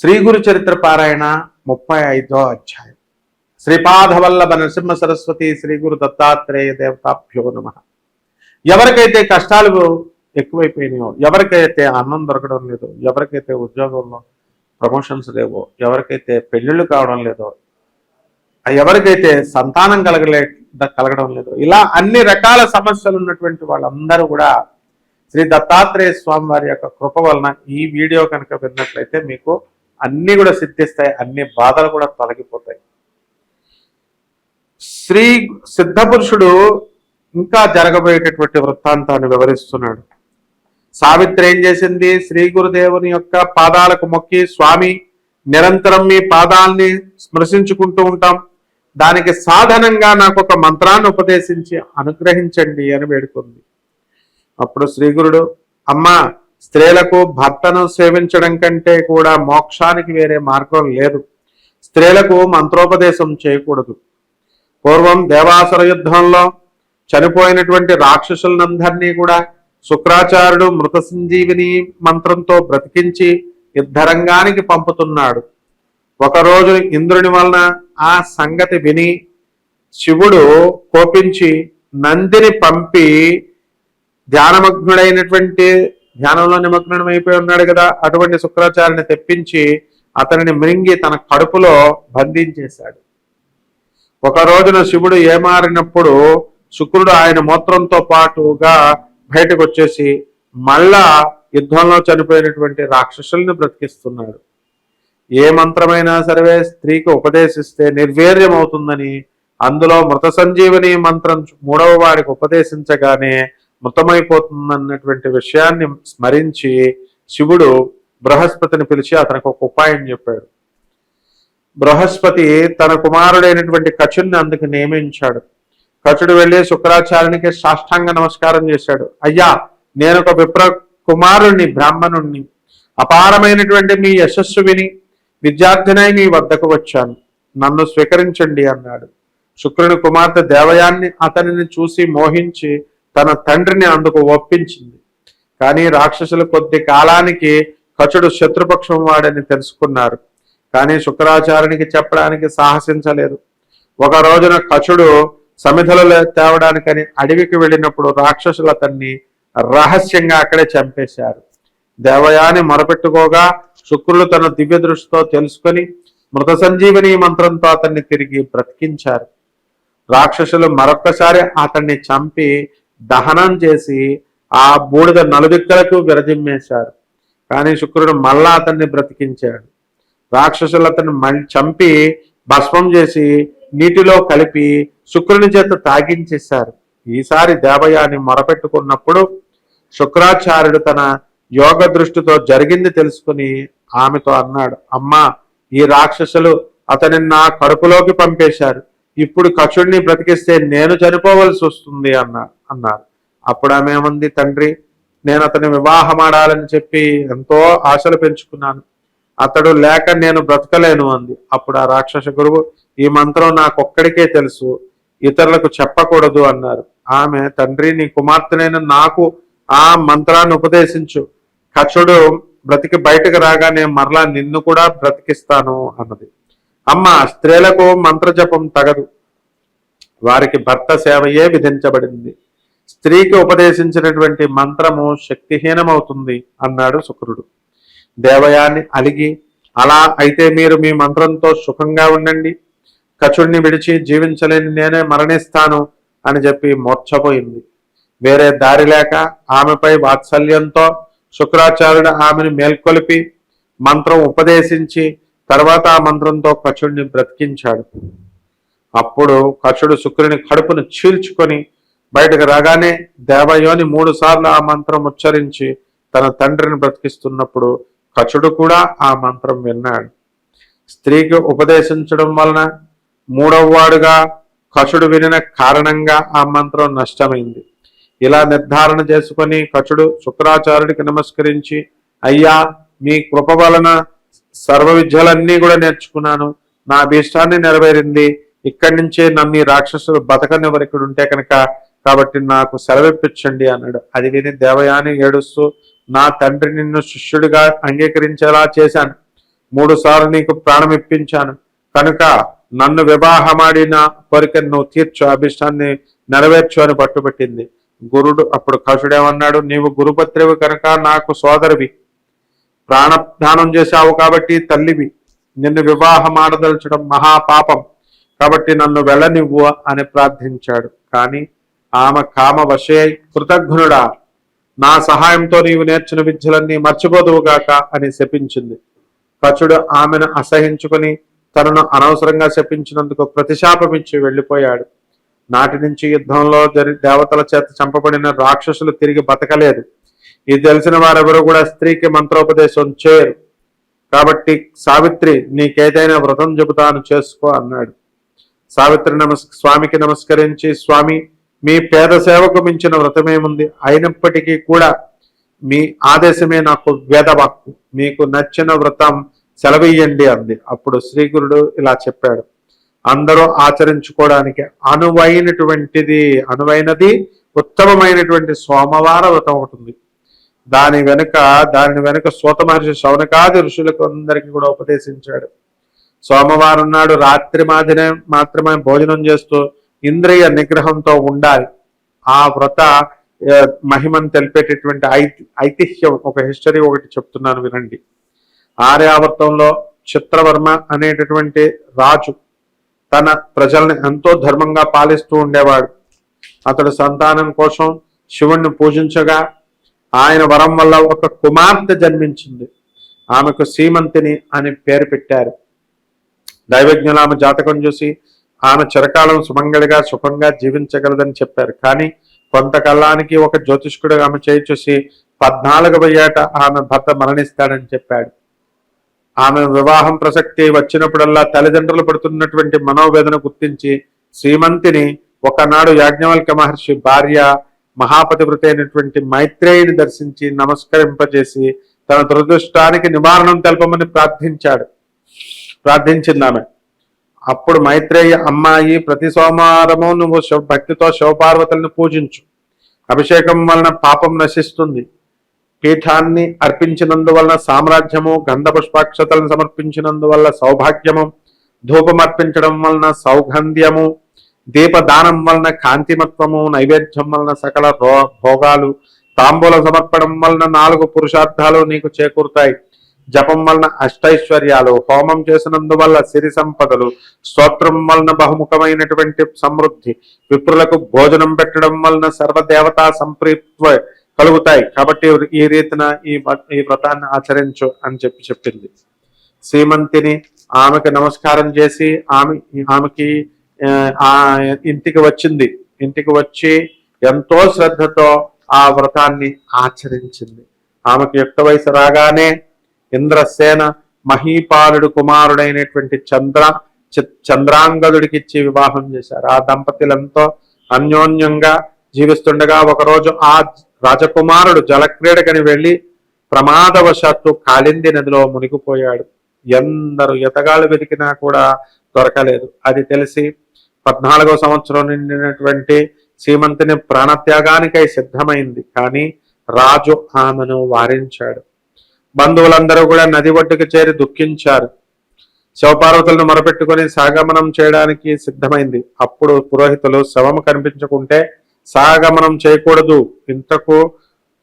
శ్రీ గురు చరిత్ర పారాయణ ముప్పై ఐదో అధ్యాయం. శ్రీపాదవల్లభ నరసింహ సరస్వతి శ్రీ గురు దత్తాత్రేయ దేవతాభ్యో నమ. ఎవరికైతే కష్టాలు ఎక్కువైపోయినాయో ఎవరికైతే అన్నం దొరకడం లేదో ఎవరికైతే ఉద్యోగంలో ప్రమోషన్స్ లేవో ఎవరికైతే పెళ్ళిళ్ళు కావడం లేదో ఎవరికైతే సంతానం కలగలే కలగడం లేదో ఇలా అన్ని రకాల సమస్యలు ఉన్నటువంటి వాళ్ళందరూ కూడా శ్రీ దత్తాత్రేయ స్వామి వారి యొక్క కృప వలన ఈ వీడియో కనుక విన్నట్లయితే మీకు అన్ని కూడా సిద్ధిస్తాయి అన్ని బాధలు కూడా తొలగిపోతాయి. శ్రీ సిద్ధపురుషుడు ఇంకా జరగబోయేటటువంటి వృత్తాంతాన్ని వివరిస్తున్నాడు. సావిత్రి ఏం చేసింది? శ్రీ గురుదేవుని యొక్క పాదాలకు మొక్కి స్వామి నిరంతరం మీ పాదాల్ని స్మృశించుకుంటూ ఉంటాం. దానికి సాధనంగా నాకు ఒక మంత్రాన్ని ఉపదేశించి అనుగ్రహించండి అని వేడుకుంది. అప్పుడు శ్రీగురుడు అమ్మ స్త్రీలకు భర్తను సేవించడం కంటే కూడా మోక్షానికి వేరే మార్గం లేదు. స్త్రీలకు మంత్రోపదేశం చేయకూడదు. పూర్వం దేవాసుర యుద్ధంలో చనిపోయినటువంటి రాక్షసులందరినీ కూడా శుక్రాచార్యుడు మృత సంజీవిని మంత్రంతో బ్రతికించి యుద్ధరంగానికి పంపుతున్నాడు. ఒకరోజు ఇంద్రుని వలన ఆ సంగతి విని శివుడు కోపించి నందిని పంపి ధ్యానమగ్నుడైనటువంటి ధ్యానంలో నిమగ్నమైపోయి ఉన్నాడు కదా అటువంటి శుక్రాచార్యని తెప్పించి అతనిని మృంగి తన కడుపులో బంధించేశాడు. ఒక రోజున శివుడు ఏమారినప్పుడు శుక్రుడు ఆయన మూత్రంతో పాటుగా బయటకు వచ్చేసి మళ్ళా యుద్ధంలో చనిపోయినటువంటి రాక్షసుల్ని బ్రతికిస్తున్నాడు. ఏ మంత్రమైనా సరే స్త్రీకి ఉపదేశిస్తే నిర్వీర్యం అవుతుందని అందులో మృత సంజీవని మంత్రం మూడవ వారికి ఉపదేశించగానే మృతమైపోతుందన్నటువంటి విషయాన్ని స్మరించి శివుడు బృహస్పతిని పిలిచి అతనికి ఒక ఉపాయం చెప్పాడు. బృహస్పతి తన కుమారుడైనటువంటి కచుడిని అందుకు నియమించాడు. కచుడు వెళ్ళి శుక్రాచార్యునికి సాష్టాంగ నమస్కారం చేశాడు. అయ్యా నేను ఒక విప్ర కుమారుణ్ణి బ్రాహ్మణుణ్ణి అపారమైనటువంటి మీ యశస్సు విని విద్యార్థినై మీ వద్దకు వచ్చాను. నన్ను స్వీకరించండి అన్నాడు. శుక్రుని కుమార్తె దేవయాన్ని అతనిని చూసి మోహించి తన తండ్రిని అందుకు ఒప్పించింది. కానీ రాక్షసులు కొద్ది కాలానికి కచుడు శత్రుపక్షం వాడని తెలుసుకున్నారు. కానీ శుక్రాచార్యునికి చెప్పడానికి సాహసించలేదు. ఒక రోజున కచుడు సమిధలు తేవడానికని అడవికి వెళ్ళినప్పుడు రాక్షసులు అతన్ని రహస్యంగా అక్కడే చంపేశారు. దేవయాని మొరపెట్టుకోగా శుక్రుడు తన దివ్య దృష్టితో తెలుసుకొని మృత సంజీవని మంత్రంతో అతన్ని తిరిగి బ్రతికించారు. రాక్షసులు మరొక్కసారి అతన్ని చంపి దహనం చేసి ఆ బూడిద నలుదిక్కలకు విరజిమ్మేశారు. కానీ శుక్రుడు మళ్ళా అతన్ని బ్రతికించాడు. రాక్షసులు అతన్ని మళ్ళీ చంపి భస్మం చేసి నీటిలో కలిపి శుక్రుని చేత తాగించేశారు. ఈసారి దేవయాని మొరపెట్టుకున్నప్పుడు శుక్రాచార్యుడు తన యోగ దృష్టితో జరిగింది తెలుసుకుని ఆమెతో అన్నాడు అమ్మా ఈ రాక్షసులు అతనిని నా కడుపులోకి పంపేశారు. ఇప్పుడు కచుడిని బ్రతికిస్తే నేను చనిపోవలసి వస్తుంది అన్న అన్నారు. అప్పుడు ఆమె ఏమంది తండ్రి నేను అతని వివాహమాడాలని చెప్పి ఎంతో ఆశలు పెంచుకున్నాను. అతడు లేక నేను బ్రతకలేను అంది. అప్పుడు ఆ రాక్షస గురువు ఈ మంత్రం నాకొక్కడికే తెలుసు ఇతరులకు చెప్పకూడదు అన్నారు. ఆమె తండ్రి నీ కుమార్తెనైన నాకు ఆ మంత్రాన్ని ఉపదేశించు. కచుడు బ్రతికి బయటకు రాగానే మరలా నిన్ను కూడా బ్రతికిస్తాను అన్నది. అమ్మ స్త్రీలకు మంత్రజపం తగదు. వారికి భర్త సేవయే విధించబడింది. స్త్రీకి ఉపదేశించినటువంటి మంత్రము శక్తిహీనమవుతుంది అన్నాడు శుక్రుడు. దేవయాన్ని అలిగి అలా అయితే మీరు మీ మంత్రంతో సుఖంగా ఉండండి. కచుడిని విడిచి జీవించలేని నేనే మరణిస్తాను అని చెప్పి మూర్ఛపోయింది. వేరే దారి లేక ఆమెపై వాత్సల్యంతో శుక్రాచార్యుడు ఆమెను మేల్కొలిపి మంత్రం ఉపదేశించి తర్వాత ఆ మంత్రంతో కచుడిని బ్రతికించాడు. అప్పుడు కచుడు శుక్రుని కడుపును చీల్చుకొని బయటకు రాగానే దేవయోని మూడు సార్లు ఆ మంత్రం ఉచ్చరించి తన తండ్రిని బ్రతికిస్తున్నప్పుడు కచుడు కూడా ఆ మంత్రం విన్నాడు. స్త్రీకి ఉపదేశించడం వలన మూడవవాడుగా కచుడు వినిన కారణంగా ఆ మంత్రం నష్టమైంది. ఇలా నిర్ధారణ చేసుకొని కచుడు శుక్రాచార్యుడికి నమస్కరించి అయ్యా మీ కృప వలన సర్వ విద్యలన్నీ కూడా నేర్చుకున్నాను. నా అభీష్టాన్ని నెరవేరింది. ఇక్కడి నుంచే నన్ను ఈ రాక్షసులు బతకనివ్వరు ఇక్కడ ఉంటే కనుక. కాబట్టి నాకు సెలవిప్పించండి అన్నాడు. అది విని దేవయాని ఏడుస్తూ నా తండ్రి నిన్ను శిష్యుడిగా అంగీకరించేలా చేశాను. మూడు సార్లు నీకు ప్రాణం ఇప్పించాను కనుక నన్ను వివాహమాడిన కోరిక నువ్వు తీర్చు. అభిష్టాన్ని నెరవేర్చు అని పట్టుబట్టింది. గురుడు అప్పుడు కసుడేమన్నాడు నీవు గురుపత్రివి కనుక నాకు సోదరివి. ప్రాణదానం చేశావు కాబట్టి తల్లివి నిన్ను వివాహం ఆడదలచడం మహాపాపం. కాబట్టి నన్ను వెళ్ళనివ్వు అని ప్రార్థించాడు. కానీ ఆమె కామ వశే కృతజ్ఞుడా నా సహాయంతో నీవు నేర్చిన విద్యలన్నీ మర్చిపోదువుగాక అని శపించింది. కచుడు ఆమెను అసహించుకుని తనను అనవసరంగా శపించినందుకు ప్రతిశాపమిచ్చి వెళ్ళిపోయాడు. నాటి నుంచి యుద్ధంలో జరి దేవతల చేత చంపబడిన రాక్షసులు తిరిగి బతకలేదు. ఇది తెలిసిన వారెవరూ కూడా స్త్రీకి మంత్రోపదేశం చేయరు కాబట్టి సావిత్రి నీకేదైనా వ్రతం చెబుతాను చేసుకో అన్నాడు. సావిత్రి నమస్ స్వామికి నమస్కరించి స్వామి మీ పేద సేవకు మించిన వ్రతమేముంది? అయినప్పటికీ కూడా మీ ఆదేశమే నాకు వేదవాక్కు. మీకు నచ్చిన వ్రతం సెలవేయండి అంది. అప్పుడు శ్రీగురుడు ఇలా చెప్పాడు. అందరూ ఆచరించుకోవడానికి అనువైనటువంటిది అనువైనది ఉత్తమమైనటువంటి సోమవార వ్రతం ఒకటి ఉంది దాని వెనుక దాని వెనుక సూత మహర్షి శౌనకాది ఋషులకు అందరికీ కూడా ఉపదేశించాడు. సోమవారం నాడు రాత్రి మాదినే మాత్రమే భోజనం చేస్తూ ఇంద్రియ నిగ్రహంతో ఉండాలి. ఆ వ్రత మహిమను తెలిపేటటువంటి ఐతిహ్యం ఒక హిస్టరీ ఒకటి చెప్తున్నాను వినండి. ఆర్యావర్తంలో చిత్రవర్మ అనేటటువంటి రాజు తన ప్రజల్ని ఎంతో ధర్మంగా పాలిస్తూ ఉండేవాడు. అతడు సంతానం కోసం శివుణ్ణి పూజించగా ఆయన వరం వల్ల ఒక కుమార్తె జన్మించింది. ఆమెకు సీమంతిని అని పేరు పెట్టారు. దైవజ్ఞులు ఆమె జాతకం చూసి ఆమె చిరకాలం సుమంగళిగా సుఖంగా జీవించగలదని చెప్పారు. కానీ కొంతకాలానికి ఒక జ్యోతిష్కుడు ఆమె చేయి చూసి పద్నాలుగవ ఏట ఆమె భర్త మరణిస్తాడని చెప్పాడు. ఆమె వివాహం ప్రసక్తి వచ్చినప్పుడల్లా తల్లిదండ్రులు పడుతున్నటువంటి మనోవేదన గుర్తించి శ్రీమంతిని ఒకనాడు యాజ్ఞవల్క మహర్షి భార్య మహాపతివృత అయినటువంటి మైత్రేయుని దర్శించి నమస్కరింపజేసి తన దురదృష్టానికి నివారణం తెలపమని ప్రార్థించాడు. ప్రార్థించింది ఆమె. అప్పుడు మైత్రేయ అమ్మాయి ప్రతి సోమవారము నువ్వు శివ భక్తితో శివపార్వతులను పూజించు. అభిషేకం వలన పాపం నశిస్తుంది. పీఠాన్ని అర్పించినందువలన సామ్రాజ్యము గంధపుష్పాక్షతలను సమర్పించినందువల్ల సౌభాగ్యము ధూపం అర్పించడం వలన సౌగంధ్యము దీపదానం వలన కాంతిమత్వము నైవేద్యం వలన సకల భోగాలు తాంబూల సమర్పణం వలన నాలుగు పురుషార్థాలు నీకు చేకూరుతాయి. జపం వలన అష్టైశ్వర్యాలు హోమం చేసినందువల్ల సిరి సంపదలు స్తోత్రం వలన బహుముఖమైనటువంటి సమృద్ధి విప్రులకు భోజనం పెట్టడం వలన సర్వదేవతా సంప్రీత్వ కలుగుతాయి. కాబట్టి ఈ రీతిన ఈ ఈ వ్రతాన్ని ఆచరించు అని చెప్పి చెప్పింది. శ్రీమంతిని ఆమెకు నమస్కారం చేసి ఆమె ఆమెకి ఆ, ఇంటికి వచ్చింది. ఇంటికి వచ్చి ఎంతో శ్రద్ధతో ఆ వ్రతాన్ని ఆచరించింది. ఆమెకు యుక్త వయసు రాగానే ఇంద్రసేన మహీపాలుడు కుమారుడైనటువంటి చంద్ర చంద్రాంగదుడికి ఇచ్చి వివాహం చేశారు. ఆ దంపతులంతో అన్యోన్యంగా జీవిస్తుండగా ఒకరోజు ఆ రాజకుమారుడు జలక్రీడకని వెళ్ళి ప్రమాదవశాత్తు కాళింది నదిలో మునిగిపోయాడు. ఎందరు ఎతగాళ్ళు వెతికినా కూడా దొరకలేదు. అది తెలిసి పద్నాలుగో సంవత్సరం నిండినటువంటి సీమంతిని ప్రాణత్యాగానికై సిద్ధమైంది. కానీ రాజు ఆమెను వారించాడు. బంధువులందరూ కూడా నది ఒడ్డుకు చేరి దుఃఖించారు. శివపార్వతులను మొరపెట్టుకుని సాగమనం చేయడానికి సిద్ధమైంది. అప్పుడు పురోహితులు శవము కనిపించకుంటే సాగమనం చేయకూడదు. ఇంతకు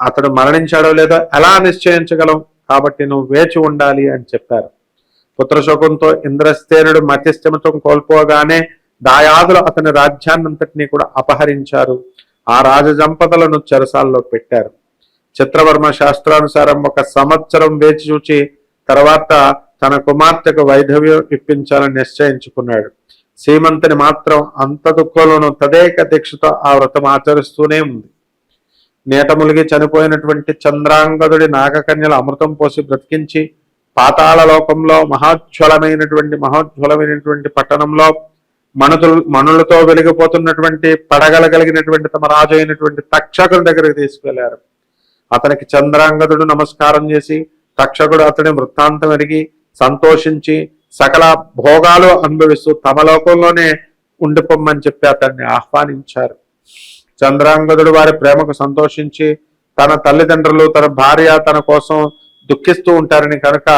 అతడు మరణించాడో లేదో ఎలా నిశ్చయించగలం? కాబట్టి నువ్వు వేచి ఉండాలి అని చెప్పారు. పుత్రశోకంతో ఇంద్రస్థేనుడు మధ్యస్థిమతం కోల్పోగానే దాయాదులు అతని రాజ్యాన్నంతటినీ కూడా అపహరించారు. ఆ రాజజంపదలను చెరసాల్లో పెట్టారు. చిత్రవర్మ శాస్త్రానుసారం ఒక సంవత్సరం వేచి చూచి తర్వాత తన కుమార్తెకు వైధవ్యం ఇప్పించాలని నిశ్చయించుకున్నాడు. సీమంతుని మాత్రం అంత దుఃఖంలోనూ తదేక దీక్షతో ఆ వ్రతం ఆచరిస్తూనే ఉంది. నేట ములిగి చనిపోయినటువంటి చంద్రాంగదుడి నాగకన్యల అమృతం పోసి బ్రతికించి పాతాళ లోకంలో మహాజ్వలమైనటువంటి మహోజ్వలమైనటువంటి పట్టణంలో మనుతులు మనులతో వెలిగిపోతున్నటువంటి పడగలగలిగినటువంటి తమ రాజు అయినటువంటి తక్షకుడి దగ్గరికి తీసుకెళ్ళారు. అతనికి చంద్రాంగదుడు నమస్కారం చేసి తక్షకుడు అతని వృత్తాంతం ఎరిగి సంతోషించి సకల భోగాలు అనుభవిస్తూ తమ లోకంలోనే ఉండిపోమ్మని చెప్పి అతన్ని ఆహ్వానించారు. చంద్రాంగదుడు వారి ప్రేమకు సంతోషించి తన తల్లిదండ్రులు తన భార్య తన కోసం దుఃఖిస్తూ ఉంటారని కనుక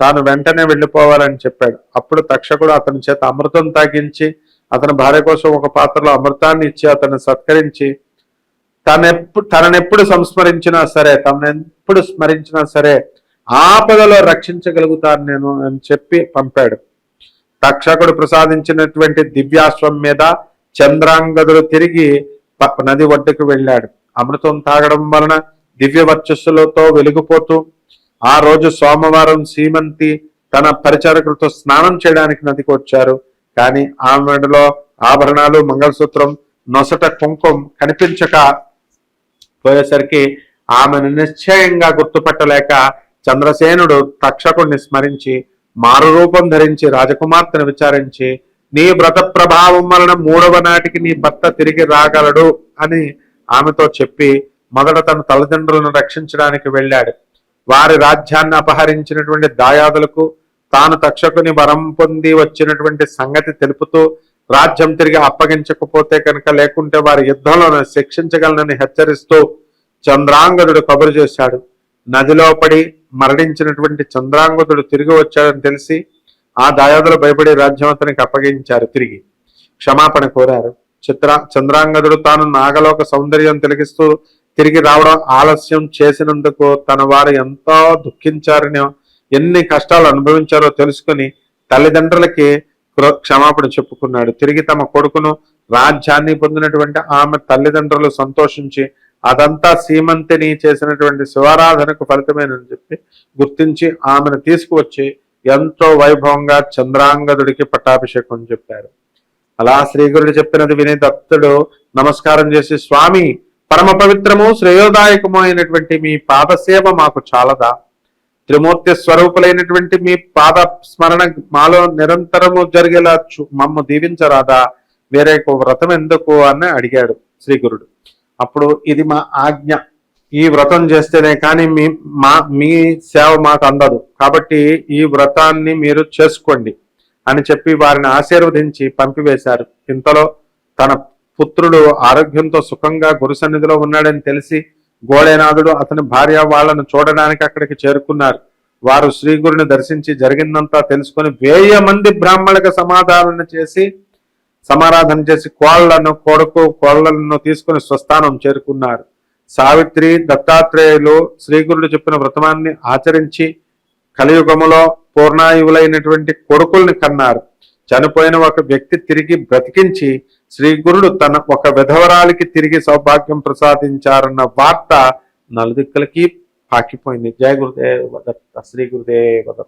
తాను వెంటనే వెళ్ళిపోవాలని చెప్పాడు. అప్పుడు తక్షకుడు అతని చేత అమృతం తాగించి అతని భార్య కోసం ఒక పాత్రలో అమృతాన్ని ఇచ్చి అతన్ని సత్కరించి తనెప్పుడు తననెప్పుడు సంస్మరించినా సరే తనెప్పుడు స్మరించినా సరే ఆపదలో రక్షించగలుగుతాను నేను అని చెప్పి పంపాడు. తక్షకుడు ప్రసాదించినటువంటి దివ్యాశ్వం మీద చంద్రాంగదుడు తిరిగి నది ఒడ్డుకు వెళ్ళాడు. అమృతం తాగడం వలన దివ్య వర్చస్సులతో వెలిగిపోతూ ఆ రోజు సోమవారం సీమంతి తన పరిచారకులతో స్నానం చేయడానికి నదికి వచ్చారు కానీ ఆమెడలో ఆభరణాలు మంగళసూత్రం నొసట కుంకుమ కనిపించక పోయేసరికి ఆమెను నిశ్చయంగా గుర్తుపట్టలేక చంద్రసేనుడు తక్షకుణ్ణి స్మరించి మారురూపం ధరించి రాజకుమార్తెను విచారించి నీ వ్రత ప్రభావం వలన మూడవ నాటికి నీ భర్త తిరిగి రాగలడు అని ఆమెతో చెప్పి మొదట తన తల్లిదండ్రులను రక్షించడానికి వెళ్ళాడు. వారి రాజ్యాన్ని అపహరించినటువంటి దాయాదులకు తాను తక్షకుని వరం పొంది వచ్చినటువంటి సంగతి తెలుపుతూ రాజ్యం తిరిగి అప్పగించకపోతే కనుక లేకుంటే వారి యుద్ధంలో శిక్షించగలనని హెచ్చరిస్తూ చంద్రాంగదుడు కబురు చేశాడు. నదిలో పడి మరణించినటువంటి చంద్రాంగదుడు తిరిగి వచ్చాడని తెలిసి ఆ దాయాదులు భయపడి రాజ్యం అతనికి అప్పగించారు తిరిగి. క్షమాపణ కోరారు. చిత్ర చంద్రాంగదుడు తాను నాగలోక సౌందర్యం తెలిగిస్తూ తిరిగి రావడం ఆలస్యం చేసినందుకు తన వారు ఎంతో దుఃఖించారని ఎన్ని కష్టాలు అనుభవించారో తెలుసుకుని తల్లిదండ్రులకి కృ- క్షమాపణ చెప్పుకున్నాడు. తిరిగి తమ కొడుకును రాజ్యాన్ని పొందినటువంటి ఆమె తల్లిదండ్రులు సంతోషించి అదంతా సీమంతిని చేసినటువంటి శివారాధనకు ఫలితమేనని చెప్పి గుర్తించి ఆమెను తీసుకువచ్చి ఎంతో వైభవంగా చంద్రాంగదుడికి పట్టాభిషేకం చెప్పారు. అలా శ్రీగురుడు చెప్పినది విని దత్తుడు నమస్కారం చేసి స్వామి పరమ పవిత్రము శ్రేయోదాయకము అయినటువంటి మీ పాదసేవ మాకు చాలదా? త్రిమూర్తి స్వరూపులైనటువంటి మీ పాద స్మరణ మాలో నిరంతరము జరిగేలా చూ- మమ్ము దీవించరాదా? వేరే వ్రతం ఎందుకు అని అడిగాడు శ్రీగురుడు. అప్పుడు ఇది మా ఆజ్ఞ. ఈ వ్రతం చేస్తేనే కానీ మీ మా మీ సేవ మాకు అందదు. కాబట్టి ఈ వ్రతాన్ని మీరు చేసుకోండి అని చెప్పి వారిని ఆశీర్వదించి పంపివేశారు. ఇంతలో తన పుత్రుడు ఆరోగ్యంతో సుఖంగా గురు సన్నిధిలో ఉన్నాడని తెలిసి గోడేనాథుడు అతని భార్య వాళ్ళను చూడడానికి అక్కడికి చేరుకున్నారు. వారు శ్రీగురుని దర్శించి జరిగిందంతా తెలుసుకొని వేయ మంది బ్రాహ్మణులకు సమాధానం చేసి సమారాధన చేసి కోళ్ళను కొడుకు కోళ్ళను తీసుకుని స్వస్థానం చేరుకున్నారు. సావిత్రి దత్తాత్రేయులు శ్రీగురుడు చెప్పిన వ్రతమాన్ని ఆచరించి కలియుగములో పూర్ణాయువులైనటువంటి కొడుకుల్ని కన్నారు. చనిపోయిన ఒక వ్యక్తి తిరిగి బ్రతికించి శ్రీగురుడు తన ఒక విధవరాలికి తిరిగి సౌభాగ్యం ప్రసాదించారన్న వార్త నలుదిక్కులకి పాకిపోయింది. జయ గురుదేవ దత్త శ్రీ గురుదేవ దత్త